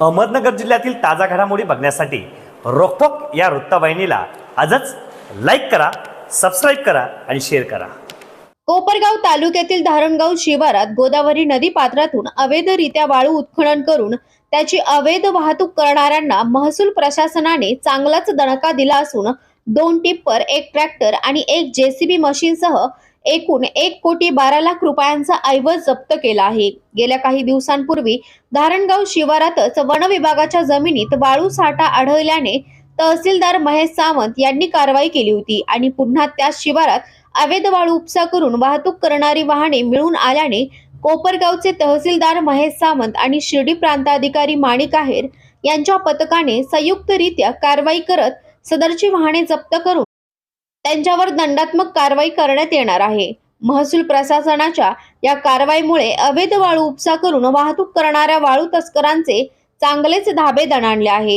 अहमदनगर जिल्ह्यातील ताजा घडामोडी बघण्यासाठी रोखोक या वृत्तवाहिनीला आजच लाईक करा सबस्क्राईब करा आणि शेअर करा. कोपरगाव तालुक्यातील धारणगाव शिवारात गोदावरी नदी पात्रातून अवैधरित्या वाळू उत्खनन करून त्याची अवैध वाहतूक करणाऱ्यांना महसूल प्रशासनाने चांगलाच दणका दिला असून दोन टिप्पर एक ट्रॅक्टर आणि एक जेसीबी मशीनसह एकूण एक कोटी बारा लाख रुपयांचा ऐवज जप्त केला आहे. गेल्या काही दिवसांपूर्वी धारणगाव शिवारातच वन विभागाच्या जमिनीत वाळू साठा आढळल्याने तहसीलदार महेश सावंत यांनी कारवाई केली होती आणि पुन्हा त्या शिवारात अवैध वाळू उपसा करून वाहतूक करणारी वाहने मिळून आल्याने कोपरगावचे तहसीलदार महेश सावंत आणि शिर्डी प्रांताधिकारी माणिक आहेर यांच्या पथकाने संयुक्तरित्या कारवाई करत सदरची वाहने जप्त करून त्यांच्यावर दंडात्मक कारवाई करण्यात येणार आहे. महसूल प्रशासनाच्या या कारवाईमुळे अवैध वाळू उपसा करून वाहतूक करणाऱ्या वाळू तस्करांचे चांगलेच धाबे दणाणले आहे.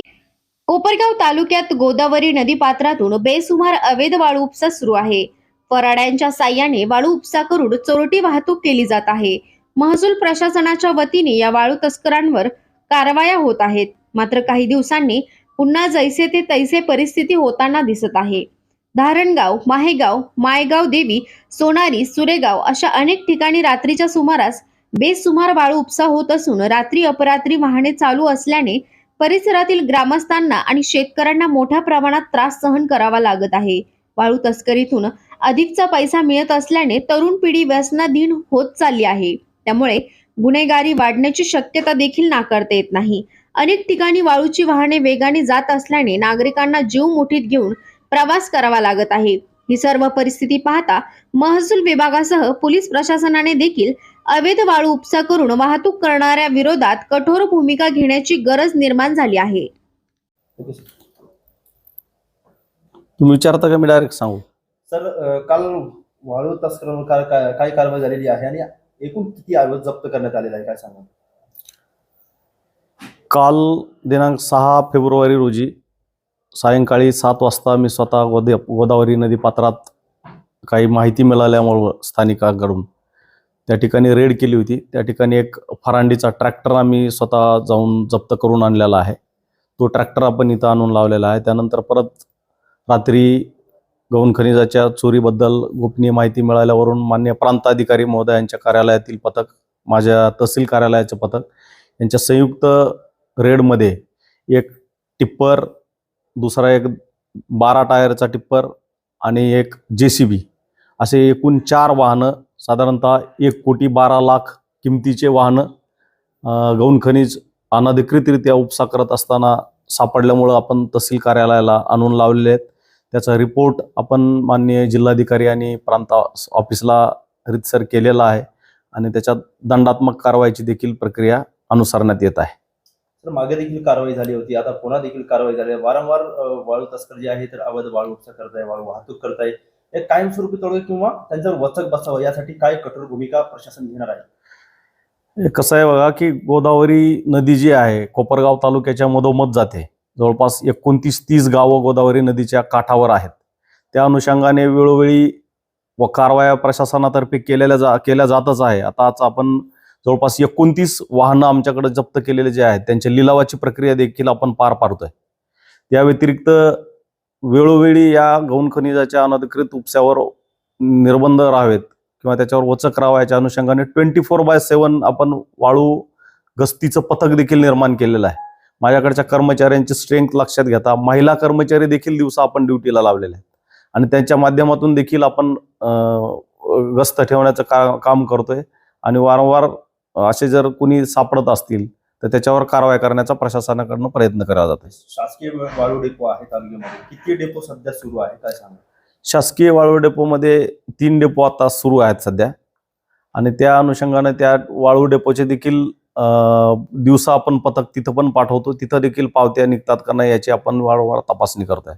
कोपरगाव तालुक्यात गोदावरी नदीपात्रातून बेसुमार अवैध वाळू उपसा सुरू आहे. फराड्यांच्या साह्याने वाळू उपसा करून चोरटी वाहतूक केली जात आहे. महसूल प्रशासनाच्या वतीने या वाळू तस्करांवर कारवाया होत आहेत. मात्र काही दिवसांनी पुन्हा जैसे ते तैसे परिस्थिती होताना दिसत आहे. धारणगाव माहेगाव मायगाव देवी सोनारी सुरेगाव अशा अनेक ठिकाणी रात्रीच्या सुमारास बेसुमार वाळू उपसा होत असून रात्री अपरात्री वाहने चालू असल्याने परिसरातील ग्रामस्थांना आणि शेतकऱ्यांना मोठ्या प्रमाणात त्रास सहन करावा लागत आहे. वाळू तस्करीतून अधिकचा पैसा मिळत असल्याने तरुण पिढी व्यसनाधीन होत चालली आहे. त्यामुळे गुन्हेगारी वाढण्याची शक्यता देखील नाकारता येत नाही. अनेक ठिकाणी वाळूची वाहने वेगाने जात असल्याने नागरिकांना जीव मुठीत घेऊन प्रवास करावा लागत आहे. ही सर्व परिस्थिती पाहता महसूल विभागासह पोलीस प्रशासनाने देखील अवैध वाळू उपसा करून वाहतूक करणाऱ्या विरोधात कठोर भूमिका घेण्याची गरज निर्माण झाली आहे. तुम्ही विचारता का मी डायरेक्ट सांगू? सर काल वाळू तस्करांवर काय कारवाई झालेली आहे आणि एकूण किती ऐवज जप्त करण्यात आलेला आहे काय सांगा काल दिनांक सहा फेब्रुवारी रोजी सायंकाळी सात वाजता मी स्वतः गोदे गोदावरी नदी पात्रात काही माहिती मिळाल्यामुळं स्थानिकांकडून त्या ठिकाणी रेड केली होती. त्या ठिकाणी एक फरांडीचा ट्रॅक्टर आम्ही स्वतः जाऊन जप्त करून आणलेला आहे. तो ट्रॅक्टर आपण इथं आणून लावलेला आहे. त्यानंतर परत रात्री गौण खनिजाच्या चोरीबद्दल गोपनीय माहिती मिळाल्यावरून मान्य प्रांताधिकारी महोदयांच्या कार्यालयातील पथक माझ्या तहसील कार्यालयाचे पथक यांच्या संयुक्त रेडमध्ये एक टिप्पर दुसरा एक बारा टायरचा टिप्पर आणि एक जे सी बी असे एकूण चार वाहनं साधारणतः एक कोटी बारा लाख किमतीचे वाहनं गौण खनिज अनधिकृतरित्या उपसा करत असताना सापडल्यामुळं आपण तहसील कार्यालयाला आणून लावलेले आहेत. त्याचा रिपोर्ट आपण माननीय जिल्हाधिकारी आणि प्रांत ऑफिसला रितसर केलेला आहे आणि त्याच्यात दंडात्मक कारवाईची देखील प्रक्रिया अनुसरण्यात येत आहे. सर मागे देखील कारवाई झाली होती. आता पुन्हा देखील कारवाई झाली आहे. वारंवार वाळू तस्कर जे आहे तर अवैध वाळू उपसा करताय वाळू वाहतूक करताय. हे कायमस्वरूपी तोडगा किंवा त्यांच्यावर वचक बसावं यासाठी काय कठोर भूमिका प्रशासन घेणार आहे? कसं आहे बघा की गोदावरी नदी जी आहे कोपरगाव तालुक्याच्या मधोमध जाते. जवळपास एकोणतीस तीस गावं गोदावरी नदीच्या काठावर आहेत. त्या अनुषंगाने वेळोवेळी व कारवाया प्रशासनातर्फे केलेल्या जा केल्या जातच आहे. आताच आपण जवळपास एकोणतीस वाहनं आमच्याकडे जप्त केलेले जे आहेत त्यांच्या लिलावाची प्रक्रिया देखील आपण पार पाडतोय. त्या व्यतिरिक्त वेळोवेळी या गौण खनिजाच्या अनधिकृत उपसावर निर्बंध राहावेत किंवा त्याच्यावर वचक राहावा याच्या अनुषंगाने ट्वेंटी फोर बाय सेवन आपण वाळू गस्तीचं पथक देखील निर्माण केलेलं आहे. माझ्याकडच्या कर्मचाऱ्यांची स्ट्रेंथ लक्षात घेता महिला कर्मचारी देखील दिवसा आपण ड्युटीला लावलेले आहेत. आणि त्यांच्या माध्यमातून देखील आपण गस्त ठेवण्याचं का काम करतोय. आणि वारंवार असे जर कुणी सापडत असतील तर त्याच्यावर कारवाई करण्याचा प्रशासनाकडनं प्रयत्न केला जात आहे. शासकीय वाळू डेपो आहे तालुक्यामध्ये. किती डेपो सध्या सुरू आहे? काय सांगा शासकीय वाळू डेपोमध्ये तीन डेपो आता सुरू आहेत सध्या. आणि त्या अनुषंगाने त्या वाळू डेपोचे देखील दिवसा आपण पथक तिथं पण पाठवतो. तिथं देखील पावत्या निघतात का नाही याची आपण वारंवार तपासणी करतोय